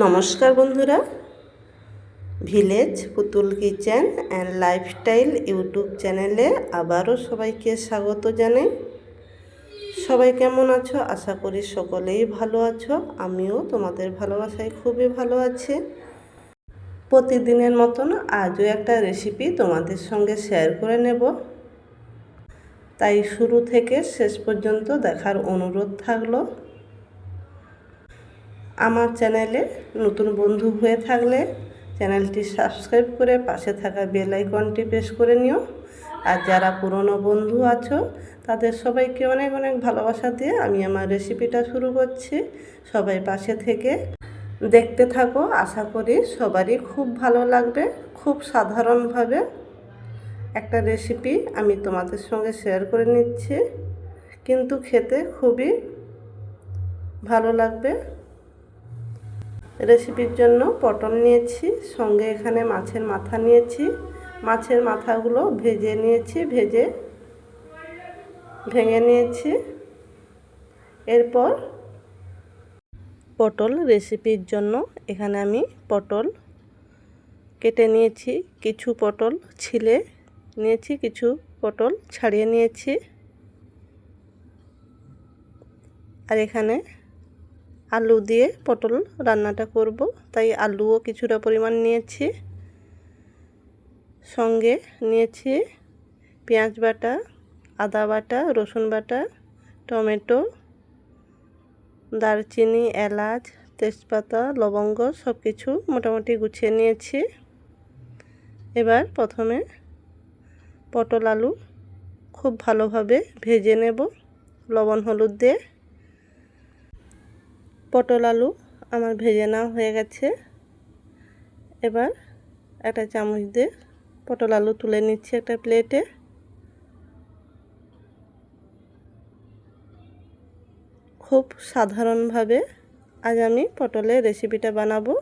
নমস্কার বন্ধুরা। ভিলেজ পুতুল কিচেন অ্যান্ড লাইফস্টাইল ইউটিউব চ্যানেলে আবারও সবাইকে স্বাগত জানাই। সবাই কেমন আছো? আশা করি সকলেই ভালো আছো। আমিও তোমাদের ভালোবাসায় খুবই ভালো আছি। প্রতিদিনের মতন আজও একটা রেসিপি তোমাদের সঙ্গে শেয়ার করে নেব। তাই শুরু থেকে শেষ পর্যন্ত দেখার অনুরোধ থাকল। আমার চ্যানেলে নতুন বন্ধু হয়ে থাকলে চ্যানেলটি সাবস্ক্রাইব করে পাশে থাকা বেল আইকনটি প্রেস করে নিও। আর যারা পুরনো বন্ধু আছো, তাদের সবাইকে অনেক অনেক ভালোবাসা দিয়ে আমি আমার রেসিপিটা শুরু করছি। সবাই পাশে থেকে দেখতে থাকো, আশা করি সবারই খুব ভালো লাগবে, খুব সাধারণভাবে। একটা রেসিপি আমি তোমাদের সঙ্গে শেয়ার করে নিচ্ছি, কিন্তু খেতে খুবই ভালো লাগবে। রেসিপির জন্য পটল নিয়েছি, সঙ্গে এখানে মাছের মাথা নিয়েছি। মাছের মাথাগুলো ভেজে নিয়েছি, ভেজে ভেঙে নিয়েছি। এরপর পটল রেসিপির জন্য এখানে আমি পটল কেটে নিয়েছি, কিছু পটল ছিলে নিয়েছি, কিছু পটল ছাড়িয়ে নিয়েছি। আর এখানে আলু দিয়ে পটল রান্নাটা করব। তাই আলুও কিছুটা পরিমাণ নিয়েছি। সঙ্গে নিয়েছি পেঁয়াজ বাটা, আদা বাটা, রসুন বাটা, টমেটো, দারচিনি, এলাচ, তেজপাতা, লবঙ্গ সব কিছু মোটামুটি গুছিয়ে নিয়েছি। এবার প্রথমে পটল আলু খুব ভালোভাবে ভেজে নেব। লবণ হলুদ দিয়ে পটল আলু আমার ভেজে নেওয়া হয়ে গেছে। এবার একটা চামচ দিয়ে পটল আলু তুলে নিচ্ছি একটা প্লেটে। খুব সাধারণভাবে আজ আমি পটলের রেসিপিটা বানাবো।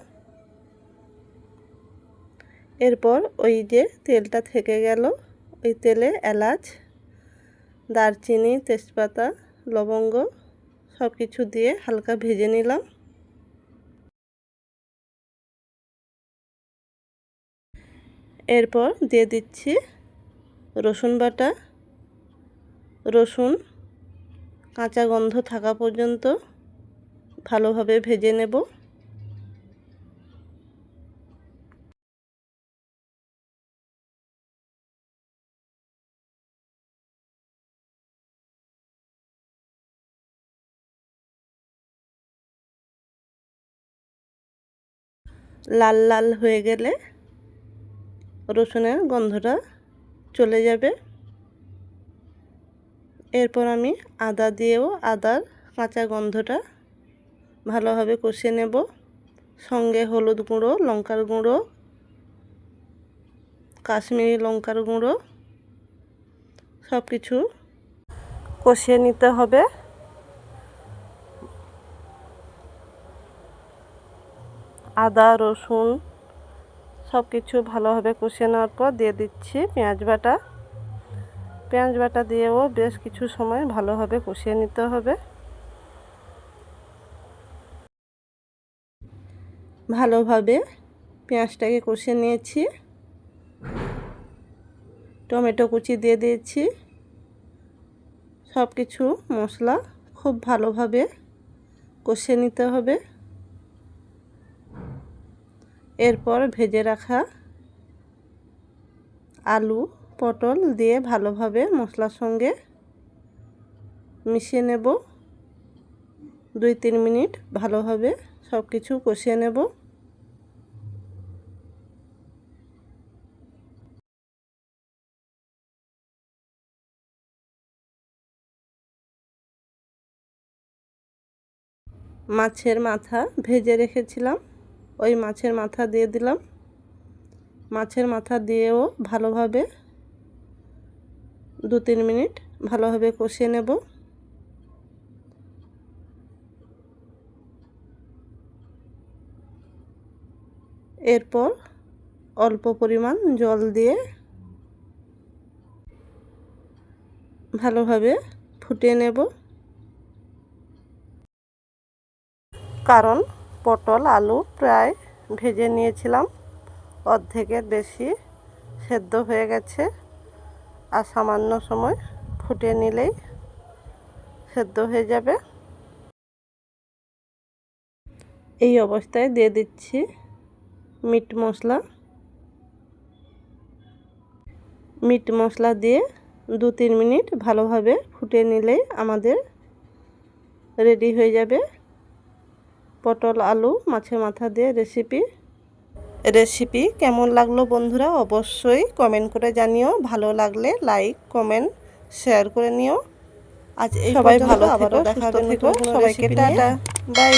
এরপর ওই যে তেলটা থেকে গেল, ওই তেলে এলাচ, দারচিনি, তেজপাতা, লবঙ্গ সব কিছু দিয়ে হালকা ভেজে নিলাম। এরপর দিয়ে দিচ্ছি রসুন বাটা। রসুন কাঁচা গন্ধ থাকা পর্যন্ত ভালোভাবে ভেজে নেব। লাল লাল হয়ে গেলে রসুনের গন্ধটা চলে যাবে। এরপর আমি আদা দিয়েও আদার কাঁচা গন্ধটা ভালোভাবে কষিয়ে নেব। সঙ্গে হলুদ গুঁড়ো, লঙ্কার গুঁড়ো, কাশ্মীরি লঙ্কার গুঁড়ো সব কিছু কষিয়ে নিতে হবে। আদা, রসুন সব কিছু ভালোভাবে কষিয়ে নেওয়ার পর দিয়ে দিচ্ছি পেঁয়াজ বাটা। পেঁয়াজ বাটা দিয়েও বেশ কিছু সময় ভালোভাবে কষিয়ে নিতে হবে। ভালোভাবে পেঁয়াজটাকে কষিয়ে নিয়েছি। টমেটো কুচি দিয়ে দিয়েছি। সব কিছু মশলা খুব ভালোভাবে কষিয়ে নিতে হবে। এরপর ভেজে রাখা আলু, পটল দিয়ে ভালোভাবে মশলার সঙ্গে মিশিয়ে নেব। দুই তিন মিনিট ভালোভাবে সব কিছু কষিয়ে নেব। মাছের মাথা ভেজে রেখেছিলাম। ওই মাছের মাথা দিয়ে দিলাম। মাছের মাথা দিয়েও ভালোভাবে দু তিন মিনিট ভালোভাবে কষিয়ে নেব। এরপর অল্প পরিমাণ জল দিয়ে ভালোভাবে ফুটিয়ে নেব। কারণ পটল, আলু প্রায় ভেজে নিয়েছিলাম। অর্ধেকের বেশি সেদ্ধ হয়ে গেছে। আর সামান্য সময় ফুটে নিলেই সেদ্ধ হয়ে যাবে। এই অবস্থায় দিয়ে দিচ্ছি মিট মশলা। মিট মশলা দিয়ে দু তিন মিনিট ভালোভাবে ফুটে নিলেই আমাদের রেডি হয়ে যাবে। পটল আলু মাছের মাথা দিয়ে রেসিপি রেসিপি কেমন লাগল বন্ধুরা অবশ্যই কমেন্ট করে জানিও। ভালো লাগলে লাইক কমেন্ট শেয়ার করে নিও। আজ এই সবাই ভালো আবারও দেখা সবাইকে টাটা। বাই